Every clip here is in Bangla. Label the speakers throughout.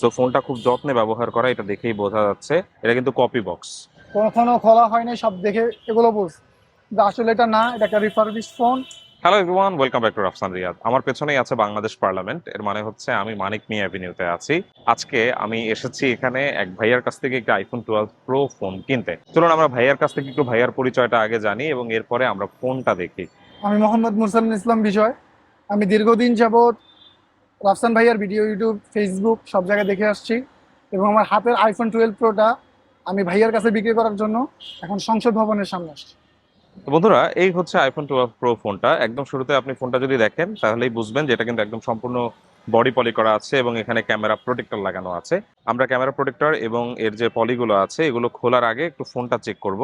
Speaker 1: সো ফোনটা খুব যত্নে ব্যবহার করা এটা দেখেই বোঝা যাচ্ছে। এটা কিন্তু কপি বক্স
Speaker 2: কখনো খোলা হয়নি সব দেখে এগুলো বুঝ। আসলে এটা না এটা একটা refurbish phone
Speaker 1: hello everyone welcome back to Rafsan Riyad আমার পেছনেই আছে বাংলাদেশ পার্লামেন্ট এর মানে হচ্ছে আমি মানিক মিয়া অ্যাভিনিউতে আছি। আজকে আমি এসেছি এখানে এক ভাইয়ার কাছ থেকে একটা আইফোন টুয়েলভ প্রো ফোন কিনতে। চলুন আমরা ভাইয়ার কাছ থেকে একটু ভাইয়ার পরিচয়টা আগে জানি এবং এরপরে আমরা ফোনটা দেখি।
Speaker 2: আমি মোহাম্মদ মুরসালিন ইসলাম বিষয় আমি দীর্ঘদিন যাবৎ রাফসান ভাইয়ার ভিডিও, ইউটিউব, ফেসবুক, সব জায়গায় দেখে আসছি। এবং আমার হাতের আইফোন টুয়েলভ প্রোটা আমি ভাইয়ার কাছে বিক্রি করার জন্য এখন সংসদ ভবনের সামনে আসছি।
Speaker 1: বন্ধুরা, এই হচ্ছে আইফোন টুয়েলভ প্রো ফোনটা। একদম শুরুতে আপনি ফোনটা যদি দেখেন, তাহলেই বুঝবেন যে এটা কিন্তু একদম সম্পূর্ণ বডি পলি করা আছে এবং এখানে ক্যামেরা প্রোটেক্টর লাগানো আছে। আমরা ক্যামেরা প্রোটেক্টর এবং এর যে পলিগুলো আছে, এগুলো খোলার আগে একটু ফোনটা চেক করব।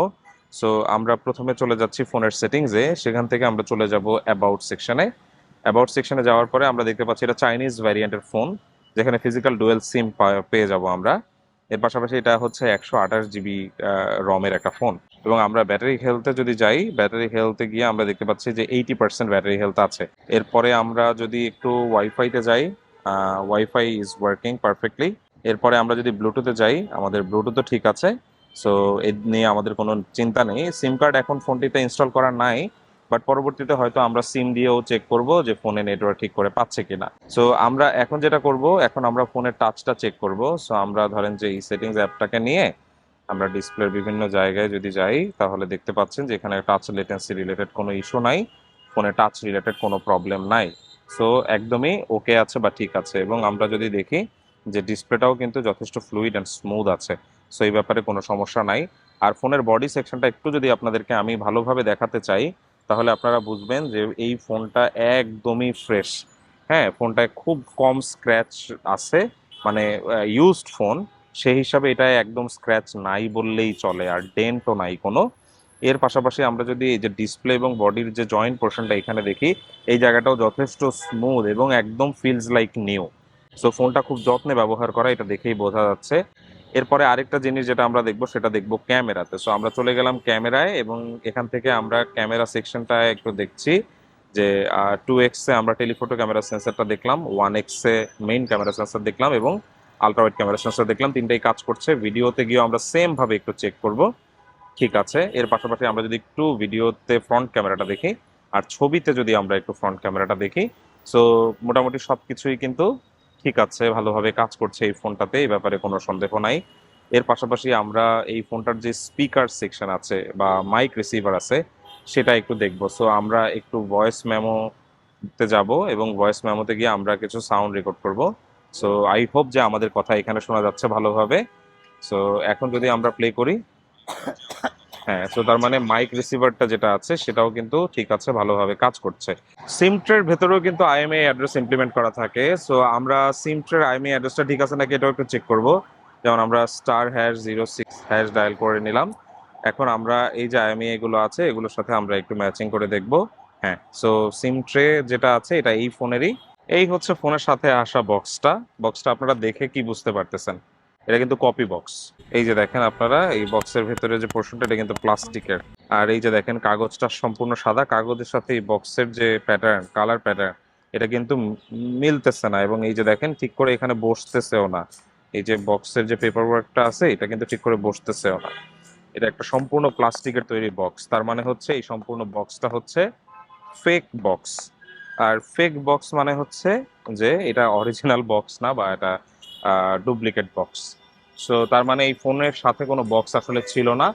Speaker 1: সো আমরা প্রথমে চলে যাচ্ছি ফোনের সেটিংসে সেখান থেকে আমরা চলে যাব অ্যাবাউট সেকশনে অ্যাবাউট সেকশনে যাওয়ার পরে আমরা দেখতে পাচ্ছি এটা চাইনিজ ভ্যারিয়েন্টের ফোন যেখানে ফিজিক্যাল ডুয়েল সিম পেয়ে যাব আমরা। এর পাশাপাশি এটা হচ্ছে একশো আঠাশ জিবি রমের একটা ফোন এবং আমরা ব্যাটারি হেলথে যদি যাই ব্যাটারি হেলথে গিয়ে আমরা দেখতে পাচ্ছি যে এইটি পার্সেন্ট ব্যাটারি হেলথ আছে। এরপরে আমরা যদি একটু ওয়াইফাইতে যাই ওয়াইফাই ইজ ওয়ার্কিং পারফেক্টলি এরপরে আমরা যদি ব্লুটুথে যাই, আমাদের ব্লুটুথও ঠিক আছে। সো এ নিয়ে আমাদের কোনো চিন্তা নেই। সিম কার্ড এখন ফোনটিতে ইনস্টল করা নাই। বাট পরবর্তীতে হয়তো আমরা সিম দিয়েও চেক করব যে ফোনে নেটওয়ার্ক ঠিক করে পাচ্ছে কিনা। সো আমরা এখন যেটা করব, এখন আমরা ফোনের টাচটা চেক করব। সো আমরা ধরেন যে এই সেটিংস অ্যাপটাকে নিয়ে আমরা ডিসপ্লের বিভিন্ন জায়গায় যদি যাই, তাহলে দেখতে পাচ্ছেন যে এখানে টাচ লেটেন্সি রিলেটেড কোনো ইস্যু নাই ফোনে টাচ রিলেটেড কোনো প্রবলেম নাই। সো একদমই ওকে আছে বা ঠিক আছে। এবং আমরা যদি দেখি যে ডিসপ্লেটাও কিন্তু যথেষ্ট ফ্লুইড অ্যান্ড স্মুথ আছে। সো এই ব্যাপারে কোনো সমস্যা নাই। আর ফোনের বডি সেকশনটা একটু যদি আপনাদেরকে আমি ভালোভাবে দেখাতে চাই তাহলে আপনারা বুঝবেন যে এই ফোনটা একদমই ফ্রেশ হ্যাঁ ফোনটায় খুব কম স্ক্র্যাচ আছে মানে ইউজড ফোন সেই হিসাবে এটা একদম স্ক্র্যাচ নাই বললেই চলে, আর ডেন্টও নাই কোনো। এর পাশাপাশি আমরা যদি এই যে ডিসপ্লে এবং বডির যে জয়েন্ট পোর্শনটা এখানে দেখি, এই জায়গাটাও যথেষ্ট স্মুথ এবং একদম ফিলস লাইক নিউ সো ফোনটা খুব যত্নে ব্যবহার করা, এটা দেখেই বোঝা যাচ্ছে। এরপরে আরেকটা জিনিস যেটা আমরা দেখব, সেটা দেখব ক্যামেরাতে। সো আমরা চলে গেলাম ক্যামেরায় এবং এখান থেকে আমরা ক্যামেরা সেকশনটায় একটু দেখছি যে টু এক্সে আমরা টেলিফোটো ক্যামেরা সেন্সারটা দেখলাম ওয়ান এক্সে মেইন ক্যামেরা সেন্সার দেখলাম এবং আলট্রাওয়াইড ক্যামেরা সেন্সার দেখলাম। তিনটাই কাজ করছে। ভিডিওতে গিয়েও আমরা সেমভাবে একটু চেক করব। ঠিক আছে। এর পাশাপাশি আমরা যদি একটু ভিডিওতে ফ্রন্ট ক্যামেরাটা দেখি, আর ছবিতে যদি আমরা একটু ফ্রন্ট ক্যামেরাটা দেখি সো মোটামুটি সব কিছুই কিন্তু ঠিক আছে, ভালোভাবে কাজ করছে এই ফোনটাতে, এই ব্যাপারে কোনো সন্দেহ নাই। এর পাশাপাশি আমরা এই ফোনটার যে স্পিকার সেকশন আছে বা মাইক রিসিভার আছে, সেটা একটু দেখব। সো আমরা একটু ভয়েস মেমোতে যাব এবং ভয়েস মেমোতে গিয়ে আমরা কিছু সাউন্ড রেকর্ড করব। সো আই হোপ যে আমাদের কথা এখানে শোনা যাচ্ছে ভালোভাবে। সো এখন যদি আমরা প্লে করি হ্যাঁ সো তার মানে মাইক রিসিভারটা যেটা আছে, সেটাও কিন্তু ঠিক আছে, ভালোভাবে কাজ করছে। সিম ট্রের ভেতরেও কিন্তু আইএমএ অ্যাড্রেস ইমপ্লিমেন্ট করা থাকে সো আমরা সিম ট্রের আইএমএ অ্যাড্রেসটা ঠিক আছে নাকি এটাও একটু চেক করব। যেমন আমরা star hash zero six hash dial করে নিলাম। এখন আমরা এই যে আইএমএ এগুলো আছে, এগুলোর সাথে আমরা একটু ম্যাচিং করে দেখব। হ্যাঁ সো সিম ট্রে যেটা আছে, এটা এই ফোনেরই। এই হচ্ছে ফোনের সাথে আসা বক্সটা বক্সটা আপনারা দেখে কি বুঝতে পারতেছেন। এটা কিন্তু কপি বক্স এই যে দেখেন আপনারা, এই বক্সের ভেতরে যে পোর্শনটা এটা কিন্তু প্লাস্টিকের। আর এই যে দেখেন, কাগজটা সম্পূর্ণ সাদা। কাগজের সাথে এই বক্সের যে প্যাটার্ন কালার প্যাটার্ন এটা কিন্তু মিলতেছে না। এবং এই যে দেখেন, ঠিক করে এখানে বসতেছেও না। এই যে বক্সের যে পেপার ওয়ার্কটা আছে, এটা কিন্তু ঠিক করে বসতেছেও না। এটা একটা সম্পূর্ণ প্লাস্টিকের তৈরি বক্স তার মানে হচ্ছে, এই সম্পূর্ণ বক্সটা হচ্ছে ফেক বক্স আর ফেক বক্স মানে হচ্ছে যে, এটা অরিজিনাল বক্স না, বা এটা ডুপ্লিকেট বক্স সো তার মানে এই ফোনের সাথে কোনো বক্স আসলে ছিল না।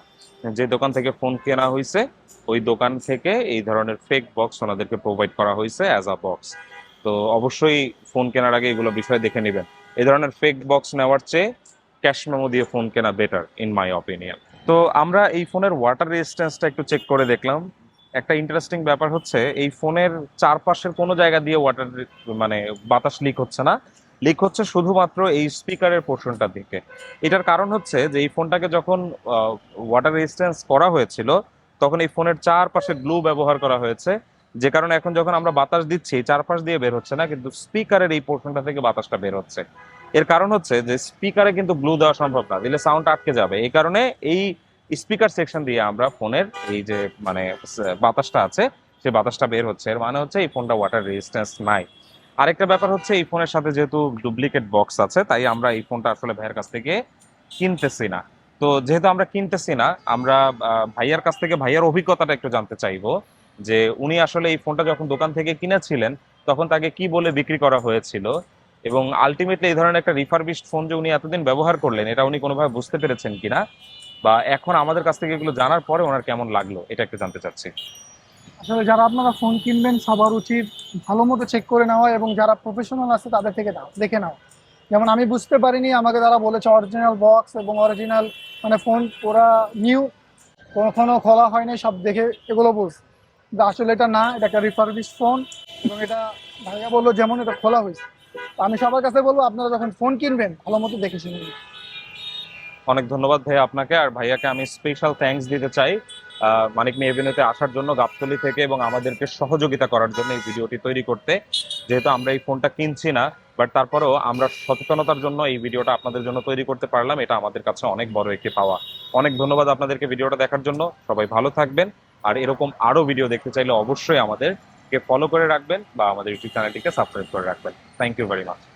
Speaker 1: যে দোকান থেকে ফোন কেনা হয়েছে ওই দোকান থেকে এই ধরনের ফেক বক্স ওনাদেরকে প্রোভাইড করা হয়েছে অ্যাজ আ বক্স তো অবশ্যই ফোন কেনার আগে এগুলো বিষয় দেখে নেবেন। এই ধরনের ফেক বক্স নেওয়ার চেয়ে ক্যাশ মেমো দিয়ে ফোন কেনা বেটার ইন মাই অপিনিয়ন তো আমরা এই ফোনের ওয়াটার রেজিস্ট্যান্সটা একটু চেক করে দেখলাম। একটা ইন্টারেস্টিং ব্যাপার হচ্ছে, এই ফোনের চারপাশের কোনো জায়গা দিয়ে ওয়াটার মানে বাতাস লিক হচ্ছে না। লিক হচ্ছে শুধুমাত্র এই স্পিকারের পোর্শনটার দিকে এটার কারণ হচ্ছে যে এই ফোনটাকে যখন ওয়াটার রেজিস্ট্যান্স করা হয়েছিল, তখন এই ফোনের চারপাশে গ্লু ব্যবহার করা হয়েছে। যে কারণে এখন যখন আমরা বাতাস দিচ্ছি চারপাশ দিয়ে বের হচ্ছে না, কিন্তু স্পিকারের এই পোর্শনটা থেকে বাতাসটা বের হচ্ছে। এর কারণ হচ্ছে যে স্পিকারে কিন্তু গ্লু দেওয়া সম্ভব না, দিলে সাউন্ড আটকে যাবে। এই কারণে এই স্পিকার সেকশন দিয়ে আমরা ফোনের এই যে মানে বাতাসটা আছে সেই বাতাসটা বের হচ্ছে। এর মানে হচ্ছে এই ফোনটা ওয়াটার রেজিস্ট্যান্স নাই। আরেকটা ব্যাপার হচ্ছে, এই ফোনের সাথে যেহেতু ডুপ্লিকেট বক্স আছে, তাই আমরা এই ফোনটা আসলে ভাইয়ের কাছ থেকে কিনতেছি না। তো যেহেতু আমরা কিনতেছি না, আমরা ভাইয়ার কাছ থেকে, ভাইয়ার অভিজ্ঞতাটা একটু জানতে চাইব যে উনি আসলে এই ফোনটা যখন দোকান থেকে কিনেছিলেন, তখন তাকে কি বলে বিক্রি করা হয়েছিল? এবং আলটিমেটলি এই ধরনের একটা রিফারবিশড ফোন যে উনি এতদিন ব্যবহার করলেন, এটা উনি কোনোভাবে বুঝতে পেরেছেন কিনা? বা এখন আমাদের কাছ থেকে এগুলো জানার পরে ওনার কেমন লাগল, এটা একটু জানতে চাচ্ছি।
Speaker 2: আসলে যারা আপনারা ফোন কিনবেন, সবার উচিত ভালো মতো চেক করে নেওয়া এবং যারা প্রফেশনাল আছে তাদের থেকে দেখে নাও। যেমন আমি বুঝতে পারিনি, আমাকে তারা বলেছে অরিজিনাল বক্স এবং অরিজিনাল মানে ফোন পুরা নিউ কখনো খোলা হয়নি, সব দেখে এগুলো বুঝ। কিন্তু আসলে এটা না, এটা একটা রিফারবিশ ফোন এবং এটা ভাইয়া বলল যেমন এটা খোলা হয়েছে। আমি সবার কাছে বলব, আপনারা যখন ফোন কিনবেন, ভালো মতো দেখে শুনে নিন।
Speaker 1: অনেক ধন্যবাদ ভাইয়া আপনাকে, আর ভাইয়াকে আমি স্পেশাল থ্যাঙ্কস দিতে চাই। মানিক নিয়ে এভিনিউতে আসার জন্য গাবতলি থেকে এবং আমাদেরকে সহযোগিতা করার জন্য এই ভিডিওটি তৈরি করতে। যেহেতু আমরা এই ফোনটা কিনছি না বাট তারপরেও আমরা সচেতনতার জন্য এই ভিডিওটা আপনাদের জন্য তৈরি করতে পারলাম। এটা আমাদের কাছে অনেক বড় একটি পাওয়া। অনেক ধন্যবাদ আপনাদেরকে ভিডিওটা দেখার জন্য। সবাই ভালো থাকবেন। আর এরকম আরও ভিডিও দেখতে চাইলে অবশ্যই আমাদেরকে ফলো করে রাখবেন বা আমাদের ইউটিউব চ্যানেলটিকে সাবস্ক্রাইব করে রাখবেন। Thank you very much